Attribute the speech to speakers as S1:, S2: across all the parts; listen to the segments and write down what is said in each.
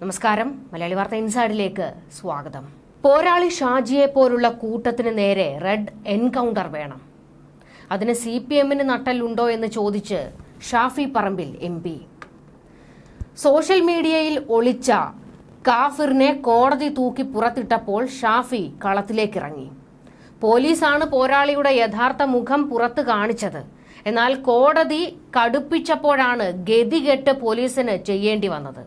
S1: നമസ്കാരം. മലയാളി വാർത്ത ഇൻസൈഡിലേക്ക് സ്വാഗതം. പോരാളി ഷാജിയെ പോലുള്ള കൂട്ടത്തിന് നേരെ റെഡ് എൻകൗണ്ടർ വേണം. അതിന് സി പി എമ്മിന് നട്ടലുണ്ടോ എന്ന് ചോദിച്ച് Shafi Parambil M P. Social മീഡിയയിൽ ഒളിച്ച കാഫിറിനെ കോടതി തൂക്കി പുറത്തിട്ടപ്പോൾ ഷാഫി കളത്തിലേക്കിറങ്ങി. പോലീസാണ് പോരാളിയുടെ യഥാർത്ഥ മുഖം പുറത്ത് കാണിച്ചത്. എന്നാൽ കോടതി കടുപ്പിച്ചപ്പോഴാണ് ഗതികെട്ട് പോലീസിന് ചെയ്യേണ്ടി വന്നത്.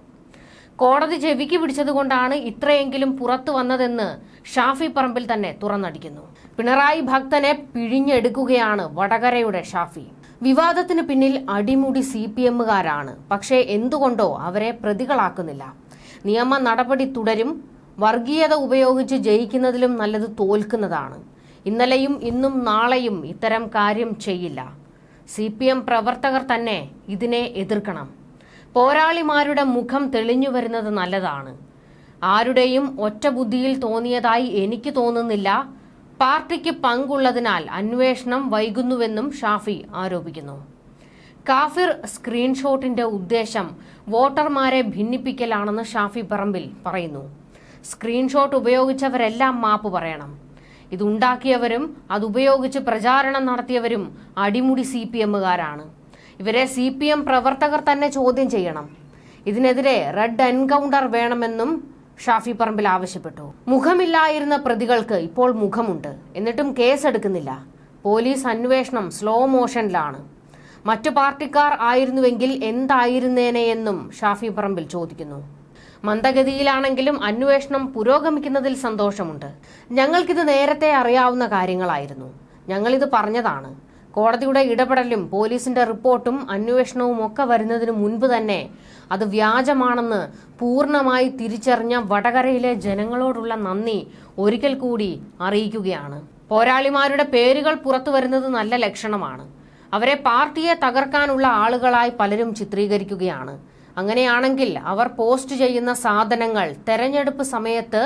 S1: കോടതി ചെവിക്ക് പിടിച്ചതുകൊണ്ടാണ് ഇത്രയെങ്കിലും പുറത്തു വന്നതെന്ന് ഷാഫി പറമ്പിൽ തന്നെ തുറന്നടിക്കുന്നു. പിണറായി ഭക്തനെ പിഴിഞ്ഞെടുക്കുകയാണ് വടകരയുടെ ഷാഫി. വിവാദത്തിന് പിന്നിൽ അടിമുടി സി പി എമ്മുകാരാണ്. പക്ഷേ എന്തുകൊണ്ടോ അവരെ പ്രതികളാക്കുന്നില്ല. നിയമ നടപടി തുടരും വർഗീയത ഉപയോഗിച്ച് ജയിക്കുന്നതിലും നല്ലത് തോൽക്കുന്നതാണ്. ഇന്നലെയും ഇന്നും നാളെയും ഇത്തരം കാര്യം ചെയ്യില്ല. സി പി എം പ്രവർത്തകർ തന്നെ ഇതിനെ എതിർക്കണം. പോരാളിമാരുടെ മുഖം തെളിഞ്ഞു വരുന്നത് നല്ലതാണ്. ആരുടെയും ഒറ്റ ബുദ്ധിയിൽ തോന്നിയതായി എനിക്ക് തോന്നുന്നില്ല. പാർട്ടിക്ക് പങ്കുള്ളതിനാൽ അന്വേഷണം വൈകുന്നുവെന്നും ഷാഫി ആരോപിക്കുന്നു. കാഫിർ സ്ക്രീൻഷോട്ടിന്റെ ഉദ്ദേശം വോട്ടർമാരെ ഭിന്നിപ്പിക്കലാണെന്ന് ഷാഫി പറമ്പിൽ പറയുന്നു. സ്ക്രീൻഷോട്ട് ഉപയോഗിച്ചവരെല്ലാം മാപ്പ് പറയണം. ഇതുണ്ടാക്കിയവരും അതുപയോഗിച്ച് പ്രചാരണം നടത്തിയവരും അടിമുടി സി പി എമ്മുകാരാണ്. ഇവരെ സി പി എം പ്രവർത്തകർ തന്നെ ചോദ്യം ചെയ്യണം. ഇതിനെതിരെ റെഡ് എൻകൗണ്ടർ വേണമെന്നും ഷാഫി പറമ്പിൽ ആവശ്യപ്പെട്ടു. മുഖമില്ലായിരുന്ന പ്രതികൾക്ക് ഇപ്പോൾ മുഖമുണ്ട്. എന്നിട്ടും കേസ് കേസെടുക്കുന്നില്ല. പോലീസ് അന്വേഷണം സ്ലോ മോഷനിലാണ്. മറ്റു പാർട്ടിക്കാർ ആയിരുന്നുവെങ്കിൽ എന്തായിരുന്നേനെയെന്നും ഷാഫി പറമ്പിൽ ചോദിക്കുന്നു. മന്ദഗതിയിലാണെങ്കിലും അന്വേഷണം പുരോഗമിക്കുന്നതിൽ സന്തോഷമുണ്ട്. ഞങ്ങൾക്കിത് നേരത്തെ അറിയാവുന്ന കാര്യങ്ങളായിരുന്നു. ഞങ്ങളിത് പറഞ്ഞതാണ്. കോടതിയുടെ ഇടപെടലും പോലീസിന്റെ റിപ്പോർട്ടും അന്വേഷണവും ഒക്കെ വരുന്നതിന് മുൻപ് തന്നെ അത് വ്യാജമാണെന്ന് പൂർണമായി തിരിച്ചറിഞ്ഞ വടകരയിലെ ജനങ്ങളോടുള്ള നന്ദി ഒരിക്കൽ കൂടി അറിയിക്കുകയാണ്. പോരാളിമാരുടെ പേരുകൾ പുറത്തു വരുന്നത് നല്ല ലക്ഷണമാണ്. അവരെ പാർട്ടിയെ തകർക്കാനുള്ള ആളുകളായി പലരും ചിത്രീകരിക്കുകയാണ്. അങ്ങനെയാണെങ്കിൽ അവർ പോസ്റ്റ് ചെയ്യുന്ന സാധനങ്ങൾ തെരഞ്ഞെടുപ്പ് സമയത്ത്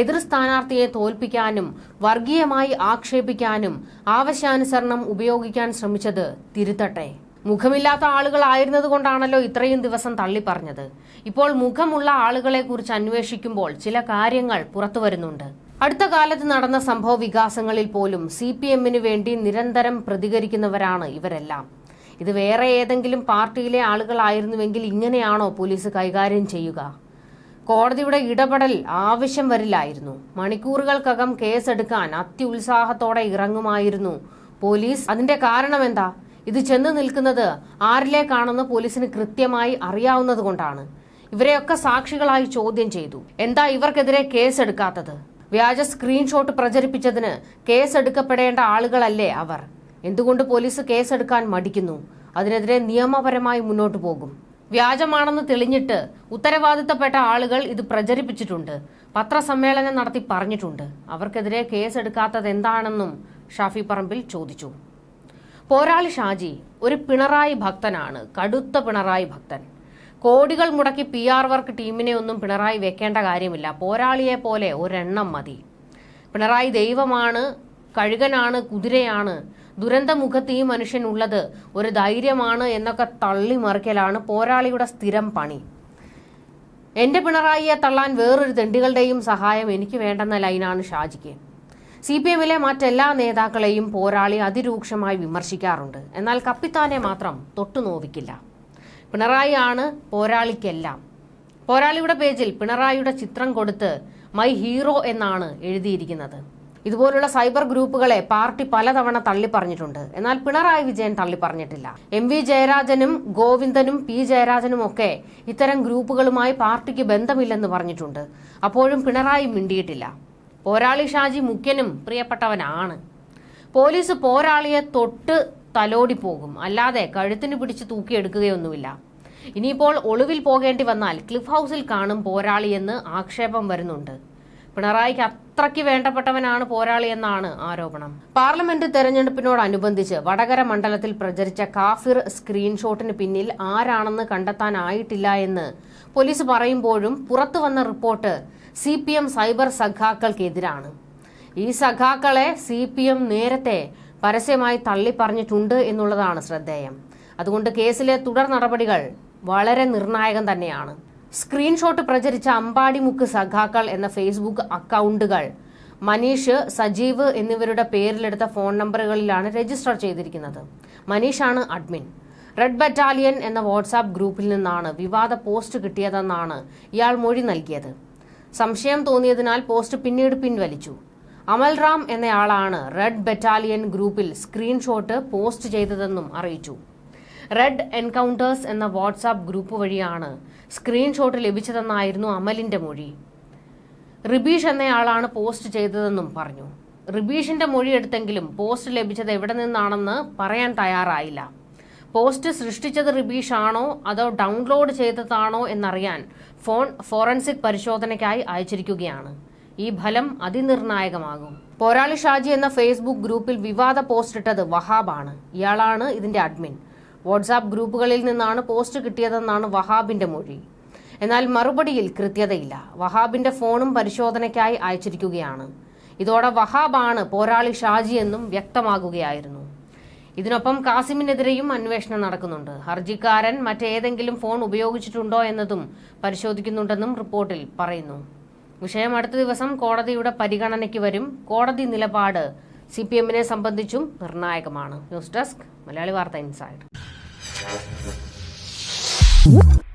S1: എതിർ സ്ഥാനാർത്ഥിയെ തോൽപ്പിക്കാനും വർഗീയമായി ആക്ഷേപിക്കാനും ആവശ്യാനുസരണം ഉപയോഗിക്കാൻ ശ്രമിച്ചത് തിരുത്തട്ടെ. മുഖമില്ലാത്ത ആളുകളായിരുന്നത് കൊണ്ടാണല്ലോ ഇത്രയും ദിവസം തള്ളിപ്പറഞ്ഞത്. ഇപ്പോൾ മുഖമുള്ള ആളുകളെ കുറിച്ച് അന്വേഷിക്കുമ്പോൾ ചില കാര്യങ്ങൾ പുറത്തു വരുന്നുണ്ട് അടുത്ത കാലത്ത് നടന്ന സംഭവ വികാസങ്ങളിൽ പോലും സി പി എമ്മിന് വേണ്ടി നിരന്തരം പ്രതികരിക്കുന്നവരാണ് ഇവരെല്ലാം. ഇത് വേറെ ഏതെങ്കിലും പാർട്ടിയിലെ ആളുകളായിരുന്നുവെങ്കിൽ ഇങ്ങനെയാണോ പോലീസ് കൈകാര്യം ചെയ്യുക? കോടതിയുടെ ഇടപെടൽ ആവശ്യം വരില്ലായിരുന്നു. മണിക്കൂറുകൾക്കകം കേസെടുക്കാൻ അത്യുത്സാഹത്തോടെ ഇറങ്ങുമായിരുന്നു പോലീസ്. അതിന്റെ കാരണം എന്താ? ഇത് ചെന്ന് നിൽക്കുന്നത് ആരിലേക്കാണെന്ന് പോലീസിന് കൃത്യമായി അറിയാവുന്നത് കൊണ്ടാണ്. ഇവരെയൊക്കെ സാക്ഷികളായി ചോദ്യം ചെയ്തു. എന്താ ഇവർക്കെതിരെ കേസെടുക്കാത്തത്? വ്യാജ സ്ക്രീൻഷോട്ട് പ്രചരിപ്പിച്ചതിന് കേസെടുക്കപ്പെടേണ്ട ആളുകളല്ലേ അവർ? എന്തുകൊണ്ട് പോലീസ് കേസെടുക്കാൻ മടിക്കുന്നു? അതിനെതിരെ നിയമപരമായി മുന്നോട്ടു പോകും. വ്യാജമാണെന്ന് തെളിഞ്ഞിട്ട് ഉത്തരവാദിത്തപ്പെട്ട ആളുകൾ ഇത് പ്രചരിപ്പിച്ചിട്ടുണ്ട്. പത്രസമ്മേളനം നടത്തി പറഞ്ഞിട്ടുണ്ട്. അവർക്കെതിരെ കേസെടുക്കാത്തത് എന്താണെന്നും ഷാഫി പറമ്പിൽ ചോദിച്ചു. പോരാളി ഷാജി ഒരു പിണറായി ഭക്തനാണ്. കടുത്ത പിണറായി ഭക്തൻ. കോടികൾ മുടക്കി പി ആർ വർക്ക് ടീമിനെ ഒന്നും പിണറായി വെക്കേണ്ട കാര്യമില്ല. പോരാളിയെ പോലെ ഒരെണ്ണം മതി. പിണറായി ദൈവമാണ് കഴുകനാണ് കുതിരയാണ് ദുരന്തമുഖത്ത് ഈ മനുഷ്യനുള്ളത് ഒരു ധൈര്യമാണ് എന്നൊക്കെ തള്ളി മറിക്കലാണ് പോരാളിയുടെ സ്ഥിരം പണി. എന്റെ പിണറായിയെ തള്ളാൻ വേറൊരു തെണ്ടികളുടെയും സഹായം എനിക്ക് വേണ്ടെന്ന ലൈനാണ് ഷാജിക്ക്. സി പി എമ്മിലെ മറ്റെല്ലാ നേതാക്കളെയും പോരാളി അതിരൂക്ഷമായി വിമർശിക്കാറുണ്ട്. എന്നാൽ കപ്പിത്താനെ മാത്രം തൊട്ടു നോവിക്കില്ല. പിണറായി ആണ് പോരാളിക്കെല്ലാം. പോരാളിയുടെ പേജിൽ പിണറായിയുടെ ചിത്രം കൊടുത്ത് മൈ ഹീറോ എന്നാണ് എഴുതിയിരിക്കുന്നത്. ഇതുപോലുള്ള സൈബർ ഗ്രൂപ്പുകളെ പാർട്ടി പലതവണ തള്ളിപ്പറഞ്ഞിട്ടുണ്ട്. എന്നാൽ പിണറായി വിജയൻ തള്ളിപ്പറഞ്ഞിട്ടില്ല. എം വി ജയരാജനും ഗോവിന്ദനും പി ജയരാജനും ഒക്കെ ഇത്തരം ഗ്രൂപ്പുകളുമായി പാർട്ടിക്ക് ബന്ധമില്ലെന്ന് പറഞ്ഞിട്ടുണ്ട്. അപ്പോഴും പിണറായി മിണ്ടിയിട്ടില്ല. പോരാളി ഷാജി മുഖ്യനും പ്രിയപ്പെട്ടവനാണ്. പോലീസ് പോരാളിയെ തൊട്ട് തലോടി പോകും. അല്ലാതെ കഴുത്തിന് പിടിച്ച് തൂക്കിയെടുക്കുകയൊന്നുമില്ല ഇനിയിപ്പോൾ ഒളിവിൽ പോകേണ്ടി വന്നാൽ ക്ലിഫ് ഹൗസിൽ കാണും പോരാളിയെന്ന് ആക്ഷേപം വരുന്നുണ്ട്. പിണറായിക്ക് അത്രയ്ക്ക് വേണ്ടപ്പെട്ടവനാണ് പോരാളി എന്നാണ് ആരോപണം. പാർലമെന്റ് തെരഞ്ഞെടുപ്പിനോടനുബന്ധിച്ച് വടകര മണ്ഡലത്തിൽ പ്രചരിച്ച കാഫിർ സ്ക്രീൻഷോട്ടിന് പിന്നിൽ ആരാണെന്ന് കണ്ടെത്താനായിട്ടില്ല എന്ന് പോലീസ് പറയുമ്പോഴും പുറത്തു വന്ന report C P M cyber സഖാക്കൾക്കെതിരാണ്. ഈ സഖാക്കളെ സി പി എം നേരത്തെ പരസ്യമായി തള്ളി പറഞ്ഞിട്ടുണ്ട് എന്നുള്ളതാണ് ശ്രദ്ധേയം. അതുകൊണ്ട് കേസിലെ തുടർ നടപടികൾ വളരെ നിർണായകം തന്നെയാണ്. സ്ക്രീൻഷോട്ട് പ്രചരിച്ച അമ്പാടിമുക്ക് സഖാക്കൾ എന്ന ഫേസ്ബുക്ക് അക്കൗണ്ടുകൾ. മനീഷ് സജീവ് എന്നിവരുടെ പേരിലെടുത്ത ഫോൺ നമ്പറുകളിലാണ് രജിസ്റ്റർ ചെയ്തിരിക്കുന്നത്. മനീഷാണ് അഡ്മിൻ. റെഡ് ബറ്റാലിയൻ എന്ന വാട്സാപ്പ് ഗ്രൂപ്പിൽ നിന്നാണ് വിവാദ പോസ്റ്റ് കിട്ടിയതെന്നാണ് ഇയാൾ മൊഴി നൽകിയത്. സംശയം തോന്നിയതിനാൽ പോസ്റ്റ് പിന്നീട് പിൻവലിച്ചു. അമൽറാം എന്നയാളാണ് റെഡ് ബറ്റാലിയൻ ഗ്രൂപ്പിൽ സ്ക്രീൻഷോട്ട് പോസ്റ്റ് ചെയ്തതെന്നും അറിയിച്ചു. റെഡ് എൻകൗണ്ടേഴ്സ് എന്ന വാട്സാപ്പ് ഗ്രൂപ്പ് വഴിയാണ് സ്ക്രീൻഷോട്ട് ലഭിച്ചതെന്നായിരുന്നു അമലിന്റെ മൊഴി. റിബീഷ് എന്നയാളാണ് പോസ്റ്റ് ചെയ്തതെന്നും പറഞ്ഞു. റിബീഷിന്റെ മൊഴി എടുത്തെങ്കിലും പോസ്റ്റ് ലഭിച്ചത് എവിടെ നിന്നാണെന്ന് പറയാൻ തയ്യാറായില്ല. പോസ്റ്റ് സൃഷ്ടിച്ചത് റിബീഷ് ആണോ അതോ ഡൗൺലോഡ് ചെയ്തതാണോ എന്നറിയാൻ ഫോൺ ഫോറൻസിക് പരിശോധനയ്ക്കായി അയച്ചിരിക്കുകയാണ്. ഈ ഫലം അതിനിർണായകമാകും. പോരാളി ഷാജി എന്ന ഫേസ്ബുക്ക് ഗ്രൂപ്പിൽ വിവാദ പോസ്റ്റ് ഇട്ടത് വഹാബാണ്. ഇയാളാണ് ഇതിന്റെ അഡ്മിൻ. വാട്സാപ്പ് ഗ്രൂപ്പുകളിൽ നിന്നാണ് പോസ്റ്റ് കിട്ടിയതെന്നാണ് വഹാബിന്റെ മൊഴി. എന്നാൽ മറുപടിയിൽ കൃത്യതയില്ല. വഹാബിന്റെ ഫോണും പരിശോധനയ്ക്കായി അയച്ചിരിക്കുകയാണ്. ഇതോടെ വഹാബാണ് പോരാളി ഷാജി എന്നും വ്യക്തമാകുകയായിരുന്നു. ഇതിനൊപ്പം കാസിമിനെതിരെയും അന്വേഷണം നടക്കുന്നുണ്ട്. ഹർജിക്കാരൻ മറ്റേതെങ്കിലും ഫോൺ ഉപയോഗിച്ചിട്ടുണ്ടോ എന്നതും പരിശോധിക്കുന്നുണ്ടെന്നും റിപ്പോർട്ടിൽ പറയുന്നു. വിഷയം അടുത്ത ദിവസം കോടതിയുടെ പരിഗണനയ്ക്ക് വരും. കോടതി നിലപാട് സി പി എമ്മിനെ സംബന്ധിച്ചും നിർണായകമാണ്. ന്യൂസ് ഡെസ്ക് മലയാളി വാർത്ത ഇൻസൈഡ്. What?